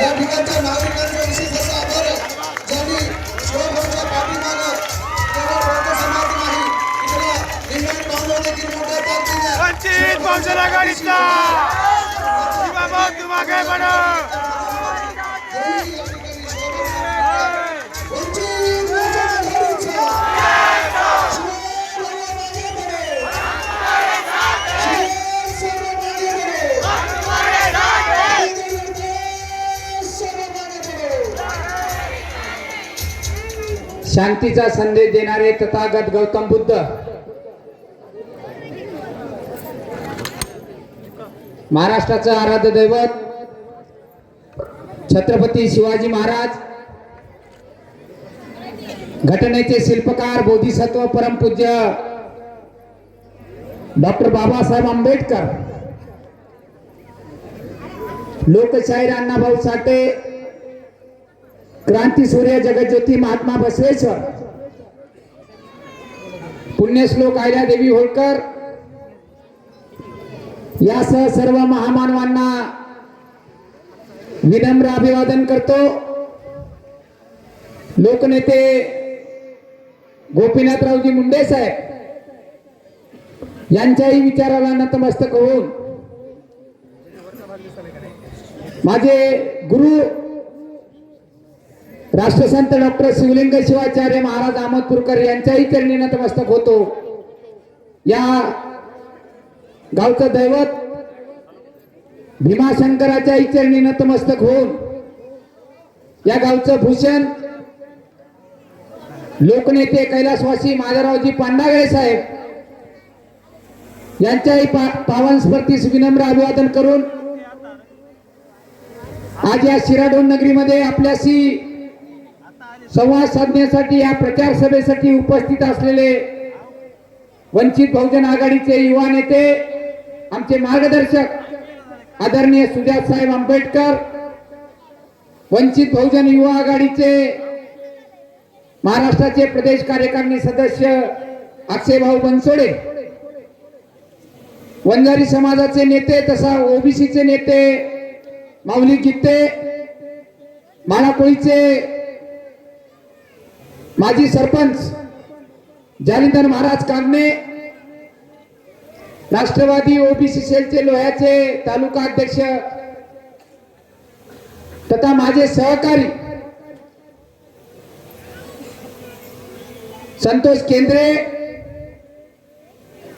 या ठिकाणच्या नागरिकांचा विशेष असा आभार आहे. ज्यांनी शिवभाऊच्या पाठीमागं केवळ बौद्ध समाज नाही इकडे देखील मोठ्या ताकदीने वंचित बहुजन आघाडीचा तुम्हाला बडो जरी शांतीचा संदेश देणारे तथागत गौतम बुद्ध. महाराष्ट्राचं आराध्य दैवत छत्रपती शिवाजी महाराज घटनेचे शिल्पकार बोधिसत्व परमपूज्य डॉक्टर बाबासाहेब आंबेडकर लोकशाहीर अण्णाभाऊ साठे क्रांती सूर्य जगज्योती महात्मा बसवेश्वर. पुण्यश्लोक देवी होळकर. यासह सर्व महामानवांना विनम्र अभिवादन करतो. लोकनेते गोपीनाथरावजी मुंडे साहेब यांच्याही विचाराला नतमस्तक होऊन माझे गुरु राष्ट्रसंत डॉक्टर शिवलिंग शिवाचार्य महाराज अहमदपूरकर यांच्याही चरणी नतमस्तक होतो. या गावचं दैवत भीमाशंकराच्याही चरणी नतमस्तक होऊन या गावचं भूषण लोकनेते कैलासवासी माधवरावजी पांडागळे साहेब यांच्याही पा पावन स्पर्धीस विनम्र अभिवादन करून आज या शिराडोन नगरीमध्ये आपल्याशी संवाद साधण्यासाठी या प्रचार सभेसाठी उपस्थित असलेले वंचित बहुजन आघाडीचे युवा नेते आमचे मार्गदर्शक आदरणीय सुजात साहेब आंबेडकर वंचित बहुजन युवा आघाडीचे महाराष्ट्राचे प्रदेश कार्यकारिणी सदस्य अक्षयभाऊ बनसोडे वंजारी समाजाचे नेते तसा ओबीसीचे नेते माऊली गित्ते माळाकोळीचे माजी सरपंच जालिंदर महाराज कागणे राष्ट्रवादी ओबीसी सेलचे लोह्याचे तालुका अध्यक्ष तथा माझे सहकारी संतोष केंद्रे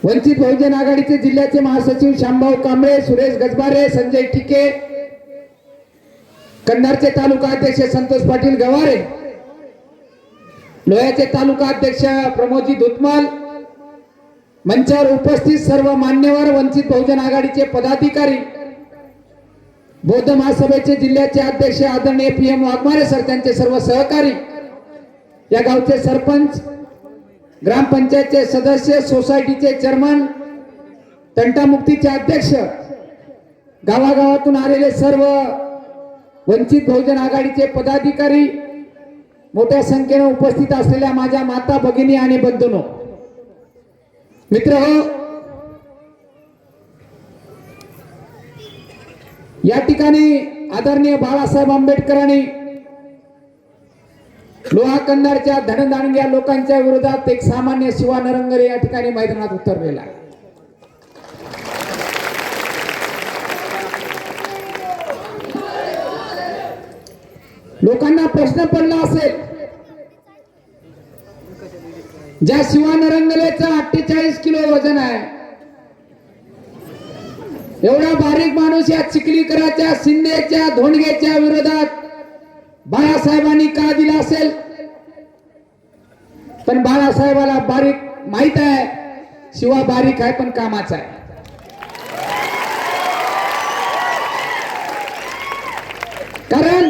वंचित बहुजन आघाडीचे जिल्ह्याचे महासचिव श्यामभाऊ कांबळे सुरेश गजबारे संजय ठिके कन्नारचे तालुका अध्यक्ष संतोष पाटील गवारे लोह्याचे तालुका अध्यक्ष प्रमोदजी धुतमाल मंचावर उपस्थित सर्व मान्यवर वंचित बहुजन आघाडीचे पदाधिकारी बौद्ध महासभेचे जिल्ह्याचे अध्यक्ष आदरणीय पी एम वाघमारे सर त्यांचे सर्व सहकारी या गावचे सरपंच ग्रामपंचायतचे सदस्य सोसायटीचे चेअरमन तंटामुक्तीचे अध्यक्ष गावागावातून आलेले सर्व वंचित बहुजन आघाडीचे पदाधिकारी मोठ्या संख्येने उपस्थित असलेल्या माझ्या माता भगिनी आणि बंधूनो मित्र हो या ठिकाणी आदरणीय बाळासाहेब आंबेडकरांनी लोहा कन्नडच्या धनदानग्या लोकांच्या विरोधात एक सामान्य शिवा नरंगरे या ठिकाणी मैदानात उतरलेला आहे. लोकांना प्रश्न पडला असेल. ज्या शिवा नरंगलेचं अठ्ठेचाळीस किलो वजन आहे एवढा बारीक माणूस या चिखलीकराच्या शिंदेच्या धोंडगेच्या विरोधात बाळासाहेबांनी का दिला असेल? पण बाळासाहेबाला बारीक माहीत आहे शिवा बारीक आहे पण कामाचा आहे. कारण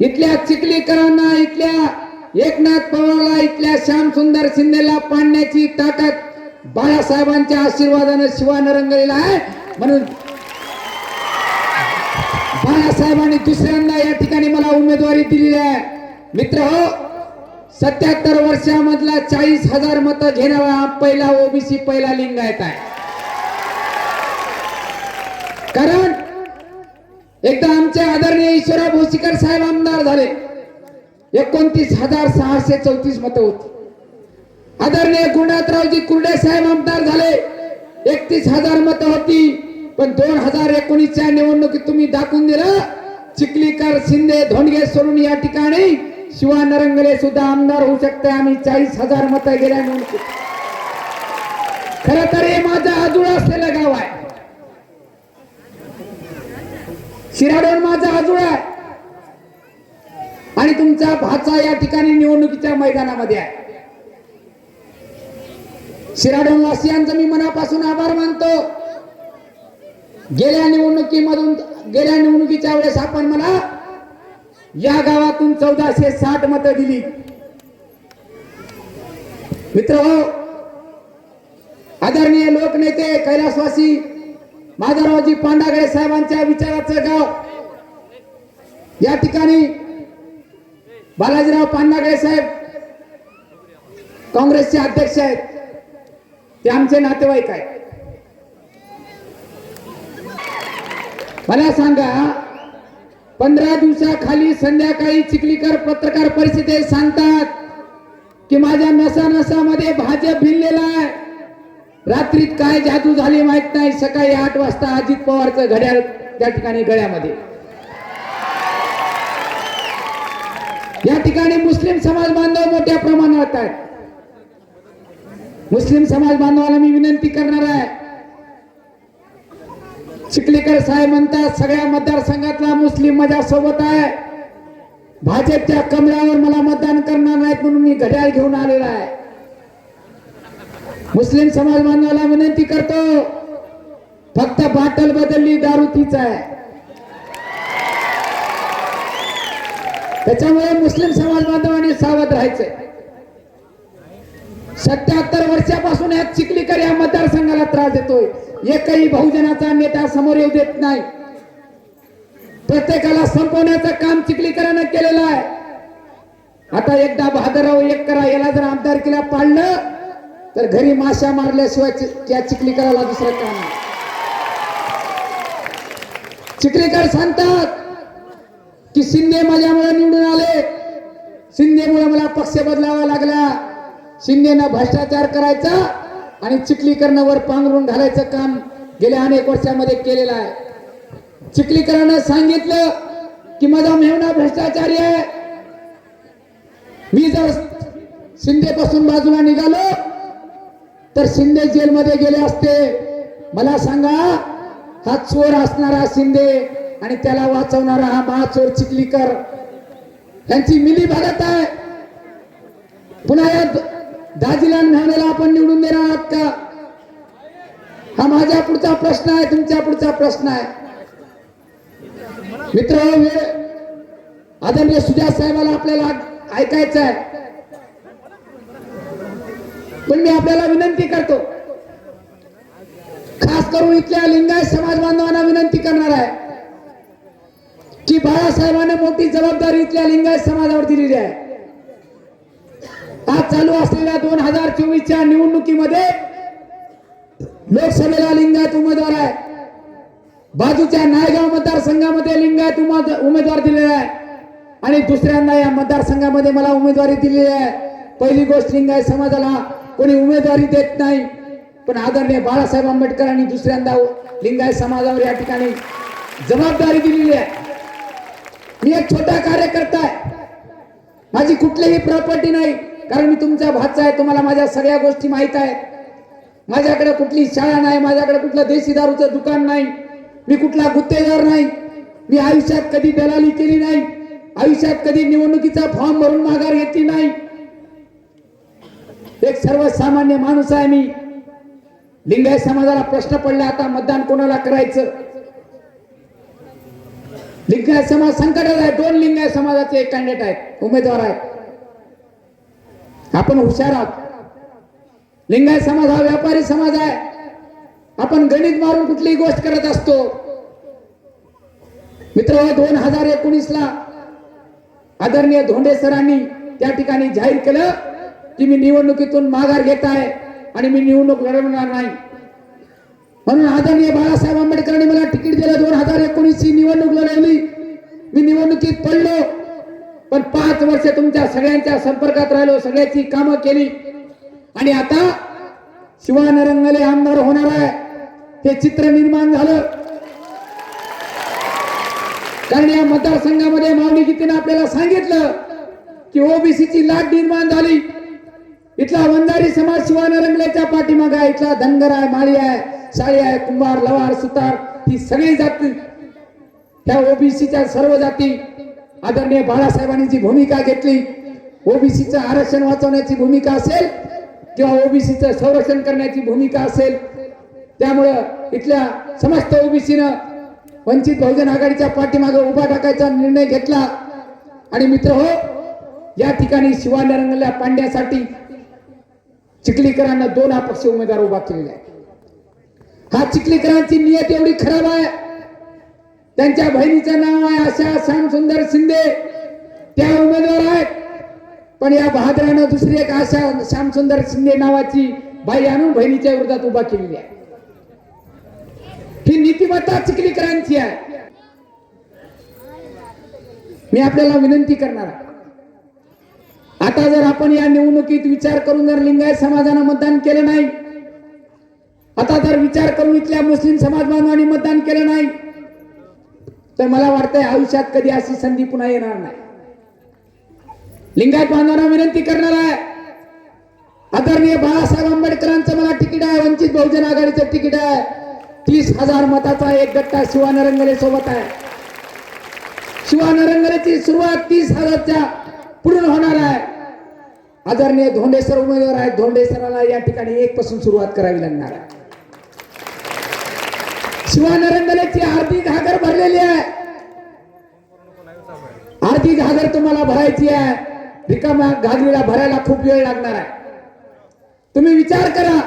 इथल्या चिखलीकरांना इथल्या एकनाथ पवारला इथल्या श्यामसुंदर शिंदेला पाडण्याची ताकद बाळासाहेबांच्या आशीर्वादाने शिवानं रंगलेला आहे. म्हणून बाळासाहेबांनी दुसऱ्यांदा या ठिकाणी मला उमेदवारी दिलेली आहे. मित्र हो सत्याहत्तर वर्षामधला चाळीस हजार मत घेणारा हा पहिला ओबीसी पहिला लिंगायत आहे. कारण एकदा आमचे आदरणीय ईश्वरा भोसीकर साहेब आमदार झाले. एकोणतीस हजार सहाशे चौतीस मतं होती. आदरणीय गुंडातरावजी कुर्डे साहेब आमदार झाले. एकतीस हजार मतं होती पण दोन हजार एकोणीसच्या निवडणुकीत तुम्ही दाखवून दिलं. चिखलीकर शिंदे धोंडगे सोडून या ठिकाणी शिवा नरंगले सुद्धा आमदार होऊ शकते. आम्ही चाळीस हजार मतं गेल्या निवडणुकीत. खर तर हे माझं आजूळ असलेलं गाव आहे. शिराडोन माझा आजूळ आहे. आणि तुमचा भाचा या ठिकाणी निवडणुकीच्या मैदानामध्ये आहे. शिराडोन वासियांचा मी मनापासून आभार मानतो. गेल्या निवडणुकीमधून गेल्या निवडणुकीच्या वेळेस आपण मला या गावातून चौदाशे साठ मतं दिली. मित्र आदरणीय लोकनेते कैलासवासी माधवरावजी पांडागळे साहेबांच्या विचाराचं गाव. या ठिकाणी बालाजीराव पांडागळे साहेब काँग्रेसचे अध्यक्ष आहेत. ते आमचे नातेवाईक आहेत. मला सांगा पंधरा दिवसाखाली संध्याकाळी चिखलीकर पत्रकार परिषदेत सांगतात की माझ्या नसा नसामध्ये भाजप भिनलेला आहे. रात्रीत काय जादू झाली माहीत नाही. सकाळी आठ वाजता अजित पवारचं घड्याळ त्या ठिकाणी गळ्यामध्ये. या ठिकाणी मुस्लिम समाज बांधव मोठ्या प्रमाणात आहेत. मुस्लिम समाज बांधवाला मी विनंती करणार आहे. चिखलीकर साहेब म्हणतात सगळ्या मतदारसंघातला मुस्लिम माझ्या सोबत आहे. भाजपच्या कमळावर मला मतदान करणार नाहीत म्हणून मी घड्याळ घेऊन आलेला आहे. मुस्लिम समाज बांधवाला विनंती करतो फक्त बाटल बदलली दारू तीच आहे. त्याच्यामुळे मुस्लिम समाज बांधवांनी सावध राहायचंय. सत्याहत्तर वर्षापासून या चिखलीकर या मतदारसंघाला त्रास देतोय. एकही बहुजनाचा नेता समोर येऊ देत नाही. प्रत्येकाला संपवण्याचं काम चिखलीकरानं केलेलं आहे. आता एकदा भादरराव एक करा याला जर आमदार केला तर घरी माशा मारल्याशिवाय चि- त्या चिखलीकराला दुसरं काम चिखलीकर सांगतात की शिंदे माझ्यामुळे निवडून आले. शिंदेमुळे मला पक्ष बदलावा लागला. शिंदेनं भ्रष्टाचार करायचा आणि चिखलीकरनं वर पांघरून घालायचं काम गेल्या अनेक वर्षामध्ये केलेलं आहे. चिखलीकरानं सांगितलं की माझा मेहना भ्रष्टाचारी आहे. मी जर शिंदेपासून बाजूला निघालो तर शिंदे जेलमध्ये गेले असते. मला सांगा हा चोर असणारा शिंदे आणि त्याला वाचवणारा हा महाचोर चिखलीकर यांची मिली भागत आहे. पुन्हा या दाजीला मेहण्याला आपण निवडून देणार आहात का? हा माझ्या पुढचा प्रश्न आहे तुमच्या पुढचा प्रश्न आहे. मित्र आदरणीय सुजात साहेबाला आपल्याला ऐकायचं आहे. पण मी आपल्याला विनंती करतो खास करून इथल्या लिंगायत समाज बांधवांना विनंती करणार आहे की बाळासाहेबांना मोठी जबाबदारी इथल्या लिंगायत समाजावर दिलेली आहे. आज चालू असलेल्या दोन हजार चोवीसच्या निवडणुकीमध्ये लोकसभेला लिंगायत उमेदवार आहे. बाजूच्या नायगाव मतदारसंघामध्ये लिंगायत उमेदवार दिलेला आहे. आणि दुसऱ्यांदा या मतदारसंघामध्ये मला उमेदवारी दिलेली आहे. पहिली गोष्ट लिंगायत समाजाला कोणी उमेदवारी देत नाही. पण आदरणीय बाळासाहेब आंबेडकरांनी दुसऱ्यांदा लिंगायत समाजावर या ठिकाणी जबाबदारी दिलेली आहे. मी एक छोटा कार्यकर्ता आहे. माझी कुठलीही प्रॉपर्टी नाही. कारण मी तुमचा भाचा आहे. तुम्हाला माझ्या सगळ्या गोष्टी माहीत आहेत. माझ्याकडे कुठली शाळा नाही. माझ्याकडे कुठलं देशी दारूचं दुकान नाही. मी कुठला गुत्तेदार नाही. मी आयुष्यात कधी दलाली केली नाही. आयुष्यात कधी निवडणुकीचा फॉर्म भरून माघार घेतली नाही. एक सर्वसामान्य माणूस आहे मी. लिंगायत समाजाला प्रश्न पडला आता मतदान कोणाला करायचं? लिंगायत समाज संकटात आहे दोन लिंगायत समाजाचे एक कॅन्डिडेट आहेत उमेदवार आहेत. आपण हुशार आहोत. लिंगायत समाज हा व्यापारी समाज आहे. आपण गणित मारून कुठलीही गोष्ट करत असतो. मित्र दोन हजार एकोणीस ला आदरणीय धोंडे सरांनी त्या ठिकाणी जाहीर केलं. की मी निवडणुकीतून माघार घेत आहे आणि मी निवडणूक लढवणार नाही. म्हणून आदरणीय बाळासाहेब आंबेडकरांनी मला तिकीट दिलं. दोन हजार एकोणीस ची निवडणूक मी निवडणुकीत पडलो. पण पाच वर्ष तुमच्या सगळ्यांच्या संपर्कात राहिलो सगळ्याची कामं केली. आणि आता शिवानरंगले आमदार होणार आहे. हे चित्र निर्माण झालं. कारण या मतदारसंघामध्ये माऊली गीतीनं आपल्याला सांगितलं की ओबीसीची लाट निर्माण झाली. इथला वंजारी समाज शिवानरंगलेच्या पाठीमागा आहे. इथला धनगर आहे माळी आहे साळी आहे कुंभार लवार सुतार ही सगळी जाती. त्या ओबीसीच्या सर्व जाती. आदरणीय बाळासाहेबांनी जी भूमिका घेतली ओबीसीचं आरक्षण वाचवण्याची भूमिका असेल किंवा ओबीसीचं संरक्षण करण्याची भूमिका असेल त्यामुळं इथल्या समस्त ओबीसीनं वंचित बहुजन आघाडीच्या पाठीमागे उभा टाकायचा निर्णय घेतला. आणि मित्र हो या ठिकाणी शिवानरंगल्या पांड्यासाठी चिखलीकरांना दोन अपक्ष उमेदवार उभा केलेला आहे हा चिखलीकरांची नियत एवढी खराब आहे. त्यांच्या बहिणीचं नाव आहे आशा श्यामसुंदर शिंदे. त्या उमेदवार आहेत. पण या बहादरानं दुसरी एक आशा श्यामसुंदर शिंदे नावाची बाई आणून बहिणीच्या विरोधात उभा केलेली आहे. ही नीतिमत्ता चिखलीकरांची आहे. मी आपल्याला विनंती करणार आहे. आता जर आपण या निवडणुकीत विचार करून जर लिंगायत समाजानं मतदान केलं नाही आता जर विचार करून इथल्या मुस्लिम समाज बांधवांनी मतदान केलं नाही तर मला वाटतंय आयुष्यात कधी अशी संधी पुन्हा येणार नाही. लिंगायत बांधवांना विनंती करणार आहे. आदरणीय बाळासाहेब आंबेडकरांचं मला तिकीट आहे वंचित बहुजन आघाडीचं तिकीट आहे. तीस हजार मताचा एक गट्टा शिवानरंगले सोबत आहे. शिवानरंगलेची सुरुवात तीस हजारच्या पुढून होणार आहे. आदरणीय धोंडेसर उमेदवार आहेत. धोंडेसराला या ठिकाणी एक पासून सुरुवात करावी लागणार. आहे शिवानरंगलेची आरती घागर भरलेली आहे. आरती घागर तुम्हाला भरायची आहे. रिकामा घागरीला भरायला खूप वेळ लागणार आहे. तुम्ही विचार करा.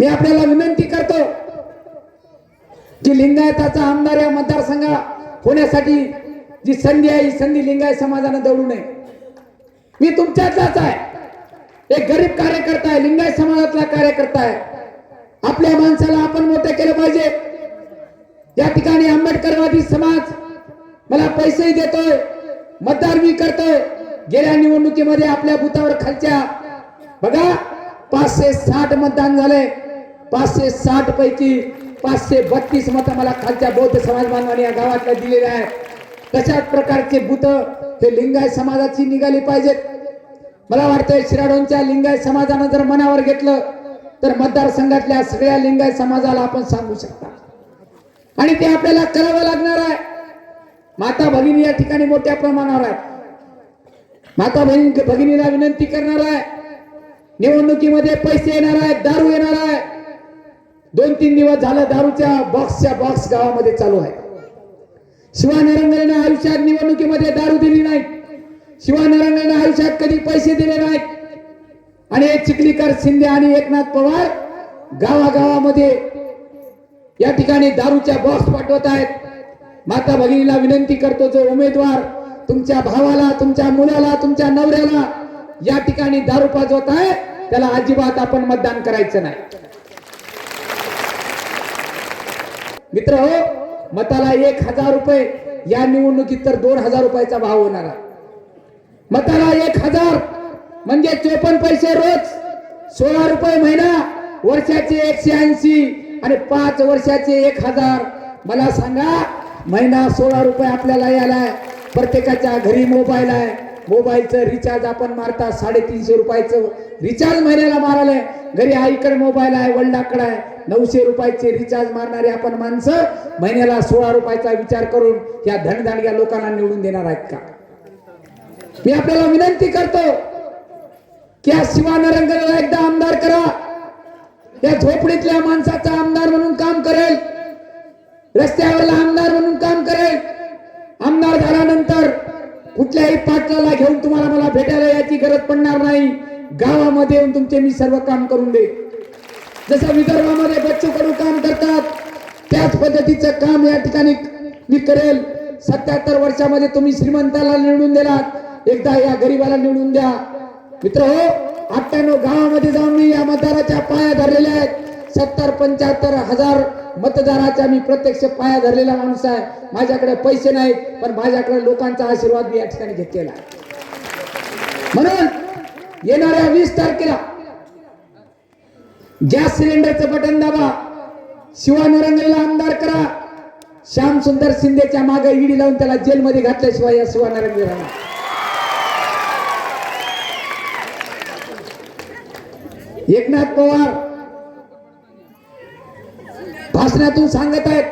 मी आपल्याला विनंती करतो की लिंगायताचा आमदार या मतदारसंघा होण्यासाठी जी संधी आहे ही संधी लिंगायत समाजानं दौडू नये. मी तुमच्यातलाच आहे. एक गरीब कार्यकर्ता आहे लिंगायत समाजातला कार्यकर्ता आहे. आपल्या माणसाला आपण मोठं केलं पाहिजे. या ठिकाणी आंबेडकरवादी समाज मला पैसेही देतोय मतदार मी करतोय. गेल्या निवडणुकीमध्ये आपल्या बुथावर खालच्या. बघा पाचशे साठ मतदान झाले पाचशे साठ पैकी पाचशे बत्तीस मतं मला खालच्या बौद्ध समाज बांधवांनी या गावातल्या दिलेल्या आहे कशा प्रकारचे भूत हे लिंगायत समाजाची निघाली पाहिजेत? मला वाटतंय शिराडोंच्या लिंगायत समाजानं जर मनावर घेतलं तर मतदारसंघातल्या सगळ्या लिंगाय समाजाला आपण सांगू शकता. आणि ते आपल्याला करावं लागणार आहे. माता भगिनी या ठिकाणी मोठ्या प्रमाणावर आहेत. माता बहिणी भगिनीला विनंती करणार आहे. निवडणुकीमध्ये पैसे येणार आहेत दारू येणार आहे. दोन तीन दिवस झालं दारूच्या बॉक्सच्या बॉक्स गावामध्ये चालू आहे. शिवानरंगने आयुष्यात निवडणुकीमध्ये दारू दिली नाही. शिवानरंगने आयुष्यात कधी पैसे दिले नाहीत. आणि एक चिखलीकर शिंदे आणि एकनाथ पवार गावागावामध्ये या ठिकाणी दारूच्या बॉक्स पाठवत आहेत. माता भगिनीला विनंती करतो जो उमेदवार तुमच्या भावाला तुमच्या मुलाला तुमच्या नवऱ्याला या ठिकाणी दारू पाजवत आहे त्याला अजिबात आपण मतदान करायचं नाही. मित्र हो मताला एक हजार रुपये. या निवडणुकीत तर दोन हजार रुपयाचा भाव होणार आहे. मताला एक हजार म्हणजे चोपन्न पैसे रोज. सोळा रुपये महिना वर्षाचे एकशे ऐंशी आणि पाच वर्षाचे एक हजार. मला सांगा महिना सोळा रुपये आपल्याला यायलाय प्रत्येकाच्या घरी मोबाईल आहे. मोबाईलचं रिचार्ज आपण मारता साडेतीनशे रुपयाचं रिचार्ज महिन्याला मारायलाय घरी आईकडे मोबाईल आहे वडिलाकडे आहे. नऊशे रुपयाचे रिचार्ज मारणारे आपण माणसं महिन्याला सोळा रुपयाचा विचार करून या धनदांडग्या लोकांना निवडून देणार आहेत का? मी आपल्याला विनंती करतो की या शिवानरंगला एकदा आमदार करा. या झोपडीतल्या माणसाचा आमदार म्हणून काम करेल. रस्त्यावरला आमदार म्हणून काम करेल. आमदार झाल्यानंतर कुठल्याही पाटलाला घेऊन तुम्हाला मला भेटायला याची गरज पडणार नाही. गावामध्ये येऊन तुमचे मी सर्व काम करून दे जसं विदर्भामध्ये बच्चू कडू काम करतात त्याच पद्धतीचं काम या ठिकाणी मी करेल. सत्याहत्तर वर्षामध्ये तुम्ही श्रीमंताला निवडून दिलात. एकदा या गरीबाला निवडून द्या. मित्र हो अठ्ठ्याण्णव गावामध्ये जाऊन मी या मतदाराच्या पाया धरलेल्या आहेत. सत्तर पंच्याहत्तर हजार मतदानाचा मी प्रत्यक्ष पाया धरलेला माणूस आहे. माझ्याकडे पैसे नाहीत पण माझ्याकडे लोकांचा आशीर्वाद मी या ठिकाणी घेतलेला आहे. म्हणून येणाऱ्या वीस तारखेला गॅस सिलेंडरचं बटन दाबा. शिवानरंगला आमदार करा. श्याम सुंदर शिंदेच्या मागे इडी लावून त्याला जेलमध्ये घातल्याशिवाय या शिवानरंगी राहणार एकनाथ पवार भाषणातून सांगत आहेत.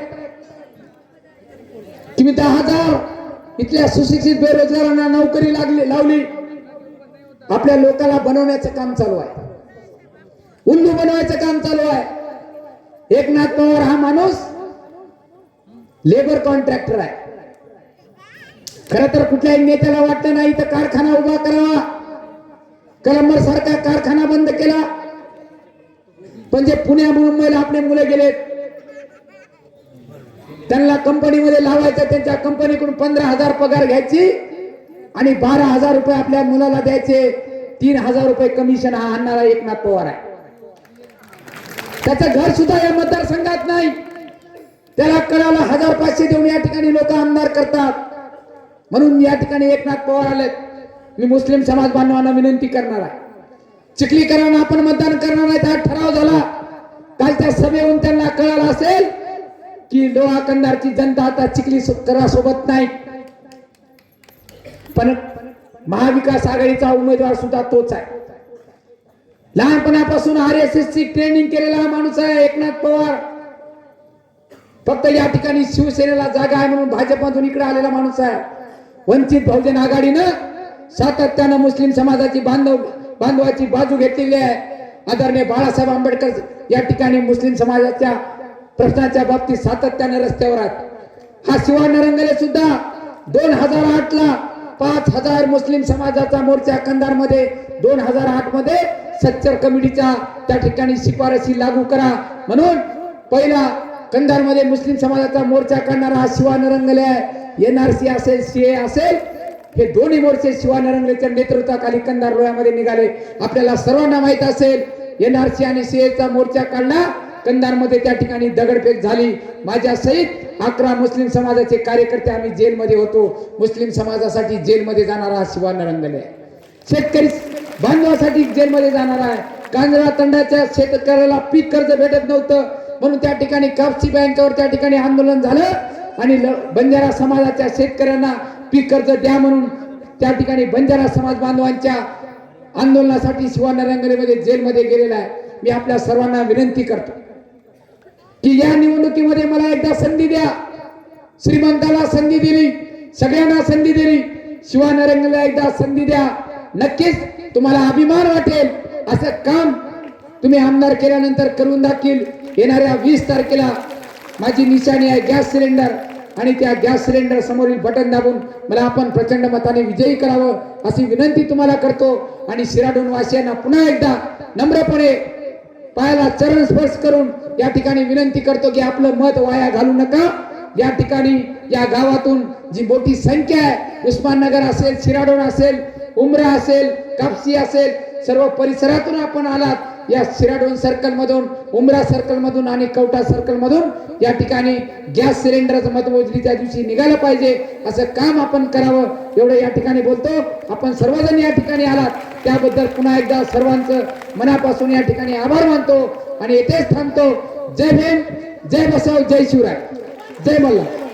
की मी दहा हजार इथल्या सुशिक्षित बेरोजगारांना नोकरी लागली लावली. आपल्या लोकांना बनवण्याचं काम चालू आहे. उल्लू बनवायचं काम चालू आहे. एकनाथ पवार हा माणूस लेबर कॉन्ट्रॅक्टर आहे. खर तर कुठल्याही नेत्याला वाटलं नाही तर कारखाना उभा करावा. कलंबर सारखा कारखाना बंद केला. पण जे पुण्या मुंबईला आपले मुलं गेलेत त्यांना कंपनीमध्ये लावायचं त्यांच्या कंपनीकडून पंधरा हजार पगार घ्यायची आणि बारा हजार रुपये आपल्या मुलाला द्यायचे. तीन हजार रुपये कमिशन हा आणणारा एकनाथ पवार आहे. त्याचं घर सुद्धा या मतदारसंघात नाही. त्याला कळाला हजार पाचशे देऊन या ठिकाणी लोक आमदार करतात. म्हणून या ठिकाणी एकनाथ पवार आलेत. मी मुस्लिम समाज बांधवांना विनंती करणार आहे. चिखलीकरांना आपण मतदान करणार नाही हा ठराव झाला. कालच्या सभेहून त्यांना कळाला असेल की लोहा कंदारची जनता आता चिखली करा सोबत नाही. पण महाविकास आघाडीचा उमेदवार सुद्धा तोच आहे. लहानपणापासून आर एस एस ची ट्रेनिंग केलेला माणूस आहे एकनाथ पवार. फक्त या ठिकाणी शिवसेनेला जागा आहे म्हणून भाजपमधून इकडे आलेला माणूस आहे. वंचित बहुजन आघाडीनं सातत्यानं मुस्लिम समाजाची बांधव बांधवाची बाजू घेतलेली आहे. आदरणीय बाळासाहेब आंबेडकर या ठिकाणी मुस्लिम समाजाच्या प्रश्नाच्या बाबतीत सातत्याने रस्त्यावर आहेत. हा शिवानरंगले सुद्धा दोन हजार आठ ला पाच हजार मुस्लिम समाजाचा मोर्चा कंधारमध्ये दोन हजार आठमध्ये सच्चर कमिटीचा त्या ठिकाणी शिफारसी लागू करा. म्हणून पहिला कंधारमध्ये मुस्लिम समाजाचा मोर्चा काढणारा हा शिवानरंगले आहे. एनआरसी असेल सीए असेल हे दोन्ही मोर्चे शिवानरंगलेच्या नेतृत्वाखाली कंधार लोह्यामध्ये निघाले. आपल्याला सर्वांना माहीत असेल एनआरसी आणि सीएचा मोर्चा काढला कंधारमध्ये त्या ठिकाणी दगडफेक झाली. माझ्या सहित अकरा मुस्लिम समाजाचे कार्यकर्ते आम्ही जेलमध्ये होतो. मुस्लिम समाजासाठी जेलमध्ये जाणारा हा शिवानरंगले शेतकरी बांधवासाठी जेलमध्ये जाणार आहे. कांजरा तंडाच्या शेतकऱ्याला पीक कर्ज भेटत नव्हतं. म्हणून त्या ठिकाणी कापसी बँकेवर त्या ठिकाणी आंदोलन झालं. आणि ल- बंजारा समाजाच्या शेतकऱ्यांना पीक कर्ज द्या म्हणून त्या ठिकाणी बंजारा समाज बांधवांच्या आंदोलनासाठी शिवानरंगलेमध्ये जेलमध्ये गेलेला आहे. मी आपल्या सर्वांना विनंती करतो. की या निवडणुकीमध्ये मला एकदा संधी द्या. श्रीमंताला संधी दिली सगळ्यांना संधी दिली. शिवानरंगला एकदा संधी द्या. नक्कीच तुम्हाला अभिमान वाटेल. असं काम तुम्ही आमदार केल्यानंतर करून दाखील. येणाऱ्या वीस तारखेला माझी निशाणी आहे गॅस सिलेंडर आणि त्या गॅस सिलेंडर समोरील बटन दाबून मला आपण प्रचंड मताने विजयी करावं अशी विनंती तुम्हाला करतो. आणि शिराडून वासियांना पुन्हा एकदा नम्रपणे पायाला चरण स्पर्श करून या ठिकाणी विनंती करतो की आपलं मत वाया घालू नका. या ठिकाणी या गावातून जी मोठी संख्या आहे उस्माननगर असेल शिराडोन असेल उमरा असेल कापसी असेल सर्व परिसरातून आपण आलात. या शिराडोन सर्कल मधून उमरा सर्कल मधून आणि कवटा सर्कल मधून या ठिकाणी गॅस सिलेंडरचं मतमोजणी त्या दिवशी निघालं पाहिजे. असं काम आपण करावं एवढं या ठिकाणी बोलतो. आपण सर्वजण या ठिकाणी आलात. त्याबद्दल पुन्हा एकदा सर्वांचं मनापासून या ठिकाणी आभार मानतो. आणि येथेच थांबतो. जय भीम जय बसव जय शिवराय. जय मल्हार.